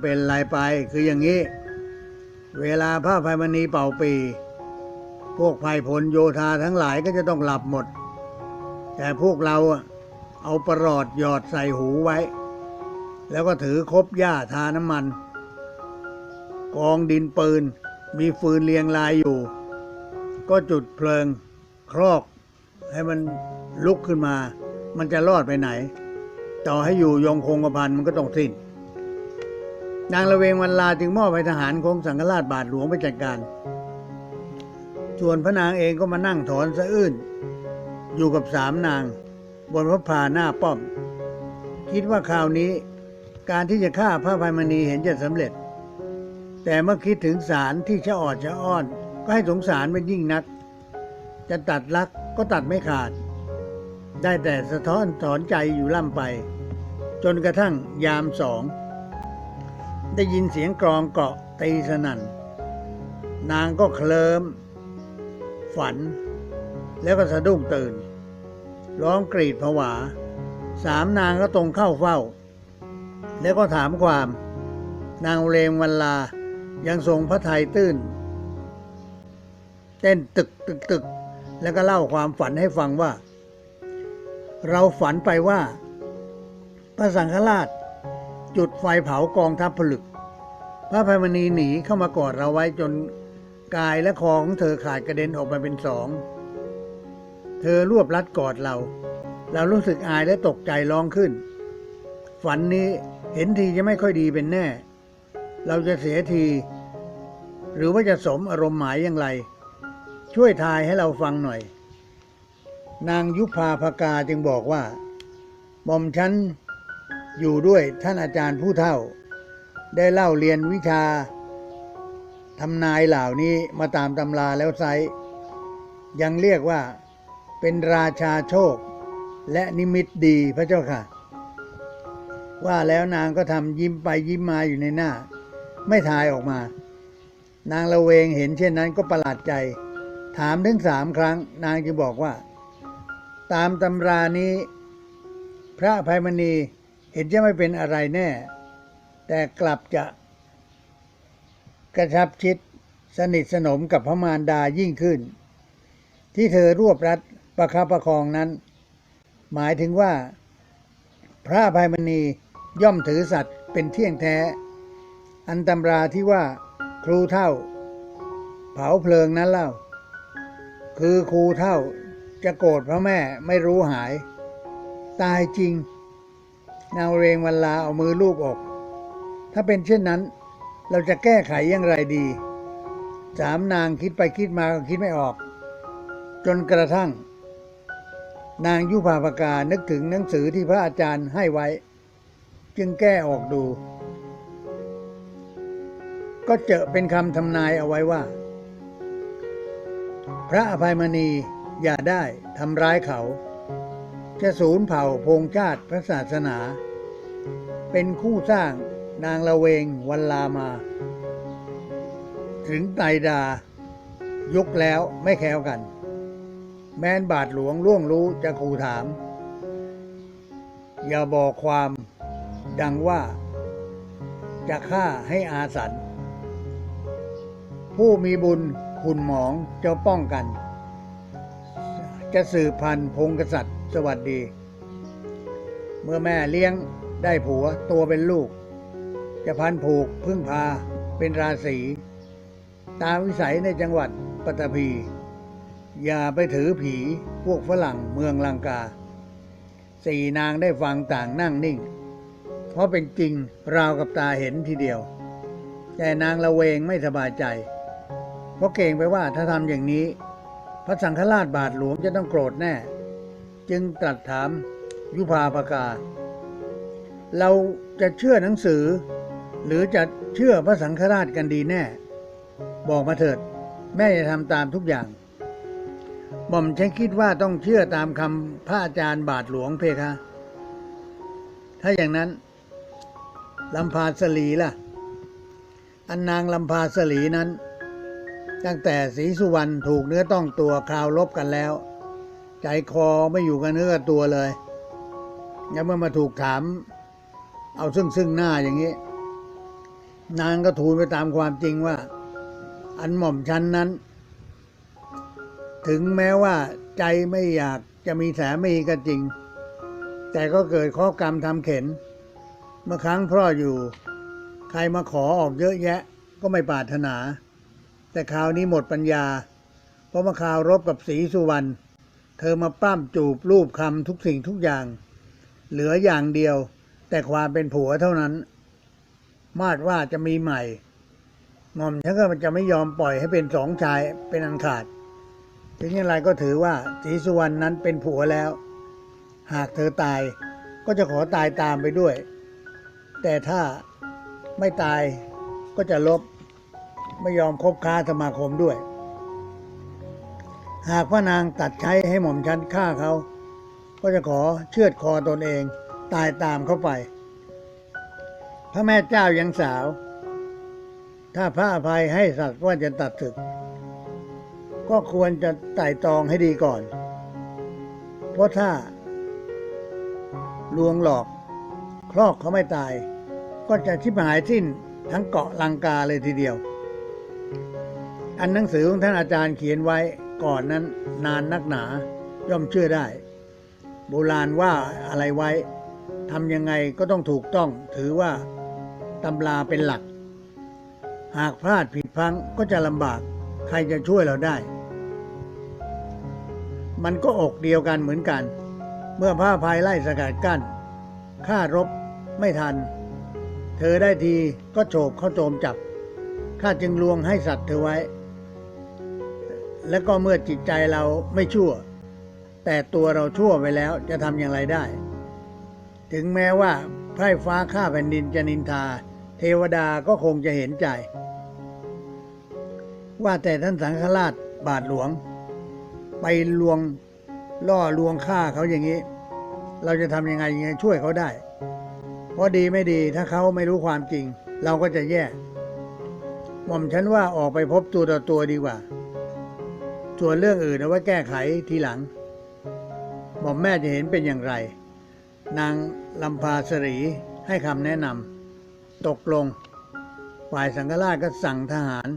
เป็นไรไปคืออย่างนี้ เวลาพระภัยมณีเป่าปี พวกภัยพลโยธาทั้งหลายก็จะต้องหลับหมด แต่พวกเราเอาประหลอดหยอดใส่หูไว้ แล้วก็ถือคบหญ้าทาน้ำมัน กองดินปืนมีฟืนเรียงรายอยู่ ก็จุดเพลิงครอกให้มันลุกขึ้นมา มันจะรอดไปไหน ต่อให้อยู่ยงคงกระพันมันก็ต้องสิ้น นางละเวงวันลาจึงมอบให้ทหารของสังฆราชบาทหลวงไปจัดการ ส่วนพระนางเองก็มานั่งถอนสะอื้น อยู่กับสามนาง บนพระพาหน้าป้อม คิดว่าคราวนี้การที่จะฆ่าพระภัยมณีเห็นจะสำเร็จ แต่เมื่อคิดถึงสารที่ชะออดชะอ้อน ก็ให้สงสารเป็นยิ่งนัก จะตัดลักก็ตัดไม่ขาด ได้แต่สะท้อนถอนใจอยู่ล่ำไป จนกระทั่งยามสอง ได้ยินเสียงกรองเกาะตีสนั่น นางก็เคลิมฝัน แล้วก็สะดุ้งตื่น ร้องกรีดผวา สามนางก็ตรงเข้าเฝ้า แล้วก็ถามความ นางเรงวันลา ยังทรงพระไทยตื้น เต้นตึกตึกตึก แล้วก็เล่าความฝันให้ฟังว่า เราฝันไปว่า พระสังฆราช จุดไฟเผากองทัพผลึก พระภัยมณีหนีเข้ามากอดเราไว้จนกายและคอของเธอขาดกระเด็นออกมาเป็นสอง เธอรวบรัดกอดเรา เรารู้สึกอายและตกใจร้องขึ้น ฝันนี้เห็นทีจะไม่ค่อยดีเป็นแน่ เราจะเสียที หรือว่าจะสมอารมณ์หมายอย่างไร ช่วยทายให้เราฟังหน่อย นางยุพาภกาจึงบอกว่าหม่อมฉัน อยู่ด้วยท่านอาจารย์ผู้เฒ่า ได้เล่าเรียนวิชาทำนายเหล่านี้มาตามตำราแล้วไซยังเรียกว่าเป็นราชาโชค และนิมิตดีพระเจ้าค่ะ ว่าแล้วนางก็ทำยิ้มไปยิ้มมาอยู่ในหน้า ไม่ทายออกมา นางละเวงเห็นเช่นนั้นก็ประหลาดใจ ถามถึงสามครั้ง นางจึงบอกว่า ตามตำรานี้ พระภัยมณี เห็นจะไม่เป็นอะไรแน่ แต่กลับจะกระชับชิดสนิทสนมกับพระมารดายิ่งขึ้น ที่เธอรวบรัดประคับประคองนั้น หมายถึงว่า พระภัยมณีย่อมถือสัตว์เป็นเที่ยงแท้ อันตำราที่ว่าครูเท่า เผาเพลิงนั้นเล่า คือครูเท่าจะโกรธพระแม่ไม่รู้หาย ตายจริง นางเรงวันลาเอามือลูบอก ถ้าเป็นเช่นนั้น เราจะแก้ไขอย่างไรดี สามนางคิดไปคิดมาก็คิดไม่ออก จนกระทั่ง นางยุพาภกานึกถึงหนังสือที่พระอาจารย์ให้ไว้ จึงแก้ออกดู ก็เจอเป็นคำทำนายเอาไว้ว่า พระอภัยมณีอย่าได้ทำร้ายเขา จะสูญเผ่าพงชาติพระศาสนา เป็นคู่สร้างนางละเวงวันลามา ถึงไตดา ยุคแล้วไม่แคล้วกัน แม้นบาทหลวงล่วงรู้จะขู่ถาม อย่าบอกความดังว่า จะฆ่าให้อาสัน ผู้มีบุญคุณหมองจะป้องกัน จะสืบพันธุ์พงกษัตริย์ สวัสดี เมื่อแม่เลี้ยงได้ผัวตัวเป็นลูก จะพันผูกพึ่งพาเป็นราศีตามวิสัยในจังหวัดปัตตภีอย่าไปถือผีพวกฝรั่งเมืองลังกา สี่นางได้ฟังต่างนั่งนิ่ง เพราะเป็นจริงราวกับตาเห็นทีเดียว แต่นางละเวงไม่สบายใจ เพราะเก่งไปว่าถ้าทำอย่างนี้ พระสังฆราชบาทหลวงจะต้องโกรธแน่ จึงตรัสถามยุพาภกา เราจะเชื่อหนังสือ หรือจะเชื่อพระสังฆราชกันดีแน่ บอกมาเถิด แม่จะทำตามทุกอย่างหม่อมฉันคิดว่าต้องเชื่อตามคำพระอาจารย์บาทหลวงเพคะ ถ้าอย่างนั้นลำพาสลีล่ะ อันนางลำพาสลีนั้น ตั้งแต่ศรีสุวรรณถูกเนื้อต้องตัวคราวลบกันแล้ว ใจคอไม่อยู่กับเนื้อกับตัวเลยแล้วเมื่อมาถูกถาม เอาซึ่งซึ่งหน้าอย่างนี้ นางก็ทูลไปตามความจริงว่า อันหม่อมชันนั้น ถึงแม้ว่าใจไม่อยากจะมีสามีก็จริง แต่ก็เกิดข้อกรรมทำเข็น เมื่อครั้งพ่ออยู่ ใครมาขอออกเยอะแยะก็ไม่ปรารถนา แต่คราวนี้หมดปัญญา เพราะมาคาวรบกับศรีสุวรรณ เธอมาปล้ำจูบรูปคำทุกสิ่งทุกอย่าง เหลืออย่างเดียว แต่ความเป็นผัวเท่านั้น มาดว่าจะมีใหม่หม่อมฉันก็จะไม่ยอมปล่อยให้เป็นสองชายเป็นอันขาด ถึงอย่างไรก็ถือว่าศรีสุวรรณนั้นเป็นผัวแล้ว หากเธอตายก็จะขอตายตามไปด้วย แต่ถ้าไม่ตายก็จะลบ ไม่ยอมคบค้าสมาคมด้วย หากพระนางตัดใช้ให้หม่อมชันฆ่าเขา ก็จะขอเชือดคอตนเองตายตามเข้าไป พระแม่เจ้ายังสาว ถ้าพระอภัยให้สัตว์ว่าจะตัดศึก ก็ควรจะไต่ตรองให้ดีก่อน เพราะถ้า ลวงหลอกคลอกเขาไม่ตาย ก็จะชิบหายสิ้นทั้งเกาะลังกาเลยทีเดียว อันหนังสือของท่านอาจารย์เขียนไว้ ก่อนนั้นนานนักหนาย่อมเชื่อได้ โบราณว่าอะไรไว้ทำยังไงก็ต้องถูกต้องถือว่าตำราเป็นหลัก หากพลาดผิดพลั้งก็จะลำบาก ใครจะช่วยเราได้ มันก็อกเดียวกันเหมือนกัน เมื่อพระอภัยไล่สกัดกั้นข้ารบไม่ทัน เธอได้ทีก็โฉบเข้าโจมจับข้าจึงลวงให้สัตว์เธอไว้ แล้วก็เมื่อจิตใจเราไม่ชั่ว แต่ตัวเราชั่วไปแล้วจะทำอย่างไรได้ ถึงแม้ว่าไพร่ฟ้าข้าแผ่นดินจะนินทา เทวดาก็คงจะเห็นใจ ว่าแต่ท่านสังฆราชบาทหลวง ไปลวงล่อลวงฆ่าเขาอย่างนี้ เราจะทำยังไงยังไงช่วยเขาได้ เพราะดีไม่ดีถ้าเขาไม่รู้ความจริง เราก็จะแย่หม่อมฉันว่าออกไปพบตัวต่อตัวดีกว่า ส่วนเรื่องอื่นเอาไว้แก้ไขทีหลัง หม่อมแม่จะเห็นเป็นอย่างไร นางลำพาสรีให้คำแนะนำตกลง ฝ่ายสังฆราชก็สั่งทหาร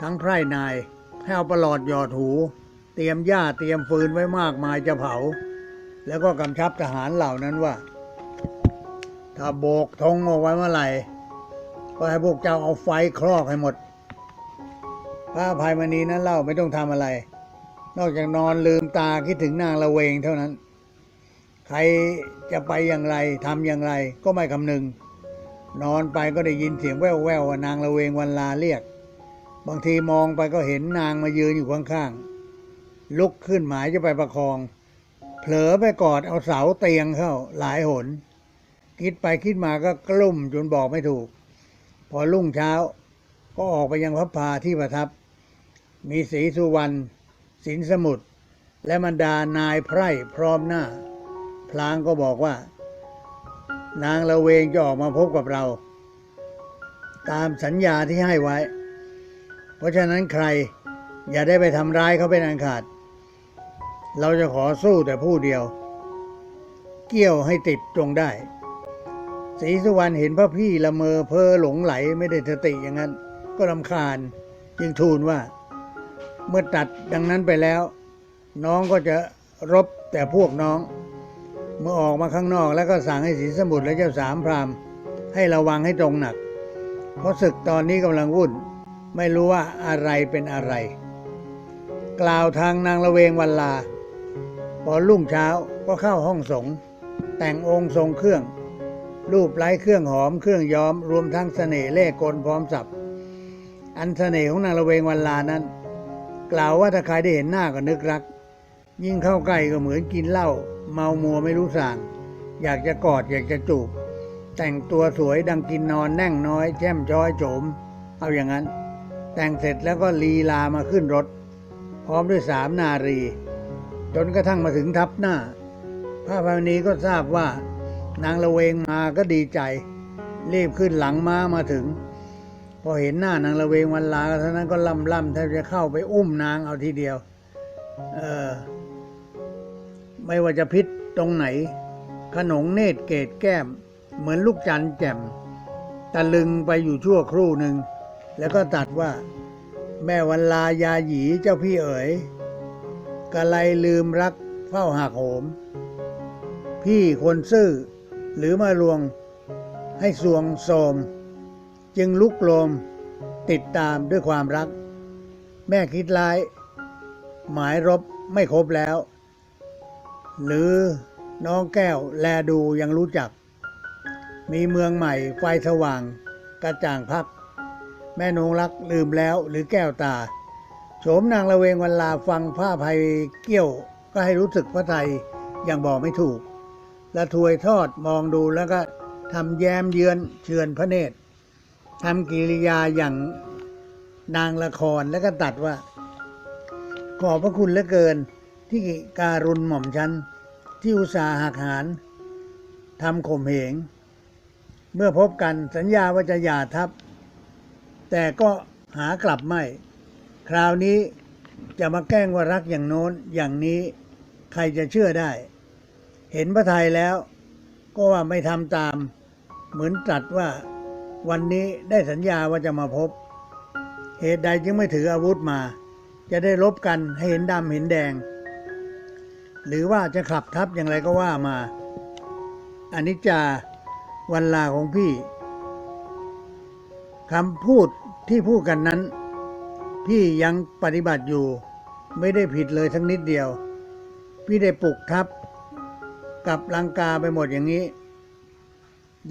ทั้งไพร่นายให้เอาประหลอดหยอดหู เตรียมหญ้าเตรียมฟืนไว้มากมายจะเผา แล้วก็กำชับทหารเหล่านั้นว่า ถ้าโบกธงเอาไว้เมื่อไหร่ก็ให้พวกเจ้าเอาไฟคลอกให้หมด พระอภัยมณีนั้นเล่าไม่ต้องทำอะไร นอกจากนอนลืมตาคิดถึงนางละเวงเท่านั้น ใครจะไปอย่างไรทำอย่างไรก็ไม่คำนึง นอนไปก็ได้ยินเสียงแว่วๆว่านางละเวงวันลาเรียก บางทีมองไปก็เห็นนางมายืนอยู่ข้างๆลุกขึ้นหมายจะไปประคอง เผลอไปกอดเอาเสาเตียงเข้าหลายหน คิดไปคิดมาก็กลุ่มจนบอกไม่ถูก พอรุ่งเช้าก็ออกไปยังพระพาที่ประทับ มีศรีสุวรรณสินสมุทรและบรรดานายไพร่พร้อมหน้า พลางก็บอกว่า นางละเวงจะออกมาพบกับเรา ตามสัญญาที่ให้ไว้ เพราะฉะนั้นใครอย่าได้ไปทำร้ายเขาเป็นอันขาด เราจะขอสู้แต่ผู้เดียว เกี่ยวให้ติดจงได้ศรีสุวรรณเห็นพระพี่ละเมอเพ้อหลงไหลไม่ได้สติอย่างนั้น ก็รำคาญจึงทูลว่า เมื่อตัดดังนั้นไปแล้ว น้องก็จะรบแต่พวกน้อง เมื่อออกมาข้างนอกแล้วก็สั่งให้ศรีสมุทรและเจ้าสามพรามให้ระวังให้ตรงหนัก เพราะศึกตอนนี้กำลังวุ่น ไม่รู้ว่าอะไรเป็นอะไร กล่าวทางนางละเวงวันลา พอรุ่งเช้าก็เข้าห้องสงแต่งองค์ทรงเครื่อง รูปไล้เครื่องหอมเครื่องย้อมรวมทั้งเสน่ห์เล่กลพร้อมสับ อันเสน่ห์ของนางละเวงวันลานั้น กล่าวว่าถ้าใครได้เห็นหน้าก็นึกรัก ยิ่งเข้าใกล้ก็เหมือนกินเหล้าเมามัวไม่รู้สั่งอยากจะกอดอยากจะจูบ แต่งตัวสวยดังกินนอนแน่งน้อยแช่มช้อยโฉม เอาอย่างนั้น แต่งเสร็จแล้วก็ลีลามาขึ้นรถ พร้อมด้วยสามนารี จนกระทั่งมาถึงทับหน้าพระพานีก็ทราบว่านางละเวงมาก็ดีใจ รีบขึ้นหลังม้ามาถึง พอเห็นหน้านางละเวงวันลาเท่านั้นก็ล่ำล่ำแทบจะเข้าไปอุ้มนางเอาทีเดียว เออ ไม่ว่าจะพิษตรงไหน ขนงเนตรเกตแก้ม เหมือนลูกจันแจ่มตะลึงไปอยู่ชั่วครู่หนึ่ง แล้วก็ตัดว่า แม่วันลายาหยีเจ้าพี่เอ๋ยกะไรลืมรักเฝ้าหักโหม พี่คนซื่อ หรือมาลวงให้สวงโสม จึงลุกโลมติดตามด้วยความรัก แม่คิดร้าย หมายรบไม่ครบแล้ว หรือน้องแก้วแลดูยังรู้จัก มีเมืองใหม่ไฟสว่าง กระจ่างพักแม่นงรักลืมแล้วหรือแก้วตาโฉมนางละเวงวันลาฟังผ้าภัยเกี้ยวก็ให้รู้สึกพระไทยอย่างบอกไม่ถูกและถวยทอดมองดูแล้วก็ทำแย้มเยือนเชือนพระเนตร ทำกิริยาอย่างนางละครแล้วก็ตัดว่า ขอบพระคุณเหลือเกินที่การุณหม่อมฉัน ที่อุตสาห์หักหารทำข่มเหง เมื่อพบกันสัญญาว่าจะหย่าทับ แต่ก็หากลับไม่ คราวนี้จะมาแกล้งว่ารักอย่างโน้นอย่างนี้ใครจะเชื่อได้ เห็นพระไทยแล้ว ก็ว่าไม่ทำตาม เหมือนตรัสว่า วันนี้ได้สัญญาว่าจะมาพบ เหตุใดจึงไม่ถืออาวุธมา จะได้ลบกันให้เห็นดำเห็นแดง หรือว่าจะขับทับอย่างไรก็ว่ามาอนิจจาวันลาของพี่คำพูดที่พูดกันนั้น พี่ยังปฏิบัติอยู่ ไม่ได้ผิดเลยทั้งนิดเดียว พี่ได้ปลุกทับกับลังกาไปหมดอย่างนี้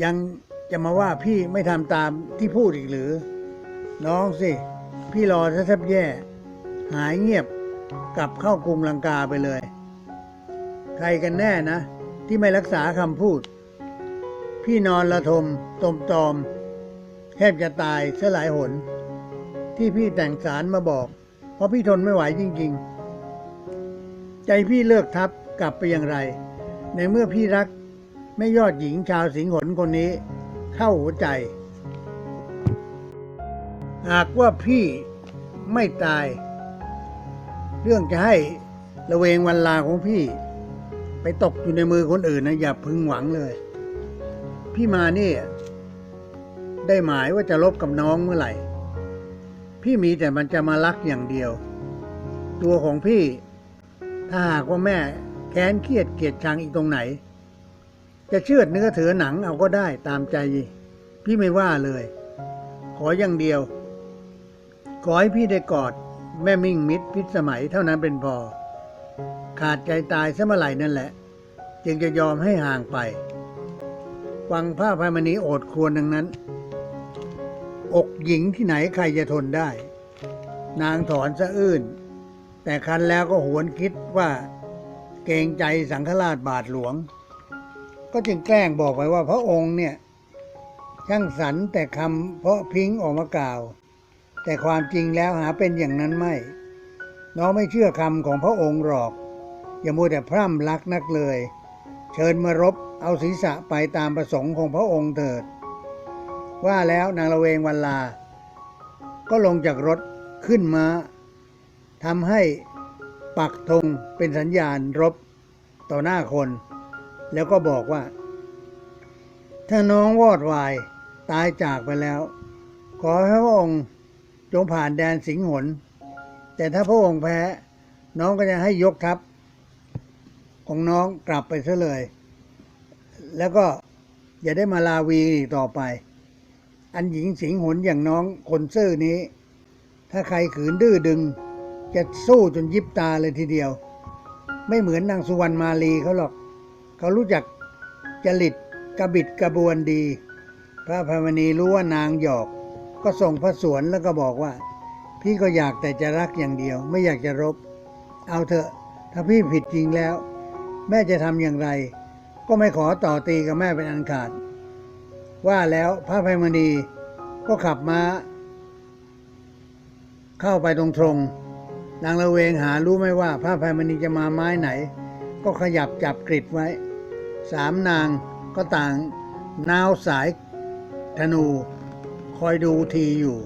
ยัง จะมาว่าพี่ไม่ทำตามที่พูดอีกหรือ น้องสิ พี่รอซะแทบแย่ หายเงียบกลับเข้ากรุงลังกาไปเลย ใครกันแน่นะ ที่ไม่รักษาคำพูด พี่นอนละทมตมตอมแทบจะตายเสียหลายหน ที่พี่แต่งสารมาบอก เพราะพี่ทนไม่ไหวจริง ๆ ใจพี่เลิกทับกลับไปอย่างไร ในเมื่อพี่รักไม่ยอดหญิงชาวสิงหนคนนี้ เข้าหัวใจ หากว่าพี่ไม่ตาย เรื่องจะให้ระเวงวันลาของพี่ ไปตกอยู่ในมือคนอื่นนะอย่าพึงหวังเลย พี่มานี่ได้หมายว่าจะลบกับน้องเมื่อไหร่ พี่มีแต่มันจะมารักอย่างเดียว ตัวของพี่ ถ้าหากว่าแม่แค้นเครียดเกลียดชังอีกตรงไหน จะเชือดเนื้อเถือหนังเอาก็ได้ตามใจ พี่ไม่ว่าเลย ขออย่างเดียว ขอให้พี่ได้กอด แม่มิ่งมิตรพิษสมัยเท่านั้นเป็นพอ ขาดใจตายซะเมื่อไหร่นั่นแหละ จึงจะยอมให้ห่างไป ฟังพระพายมณีโอดครวรดังนั้น อกหญิงที่ไหนใครจะทนได้ นางถอนสะอื้นแต่คันแล้วก็หวนคิดว่า เกรงใจสังฆราชบาทหลวง ก็จึงแกล้งบอกไปว่าพระองค์เนี่ยช่างสรรแต่คำเพราะพิงออกมากล่าว แต่ความจริงแล้วหาเป็นอย่างนั้นไม่ น้องไม่เชื่อคำของพระองค์หรอก อย่ามัวแต่พร่ำรักนักเลย เชิญมารบเอาศีรษะไปตามประสงค์ของพระองค์เถิด ว่าแล้วนางละเวงวันลา ก็ลงจากรถขึ้นมาทำให้ปักธงเป็นสัญญาณรบต่อหน้าคน แล้วก็บอกว่า ถ้าน้องวอดวายตายจากไปแล้ว ขอให้พระองค์จงผ่านแดนสิงหน แต่ถ้าพระองค์แพ้ น้องก็จะให้ยกทัพของน้องกลับไปซะเลย แล้วก็อย่าได้มาลาวีอีกต่อไป อันหญิงสิงหนอย่างน้องคนซื่อนี้ ถ้าใครขืนดื้อดึง จะสู้จนยิบตาเลยทีเดียว ไม่เหมือนนางสุวรรณมาลีเขาหรอก เขารู้จักจริตกระบิดกระบวนดี พระพายมณีรู้ว่านางหยอก ก็ส่งพระสวนแล้วก็บอกว่า พี่ก็อยากแต่จะรักอย่างเดียว ไม่อยากจะรบ เอาเถอะ ถ้าพี่ผิดจริงแล้ว แม่จะทำอย่างไร ก็ไม่ขอต่อตีกับแม่เป็นอันขาด ว่าแล้วพระภัยมณีก็ขับม้า เข้าไปตรงตรงนางละเวงหารู้ไหมว่าพระภัยมณีจะมาไม้ไหน ก็ขยับจับกริดไว้ สามนางก็ต่างนาวสายธนู คอยดูทีอยู่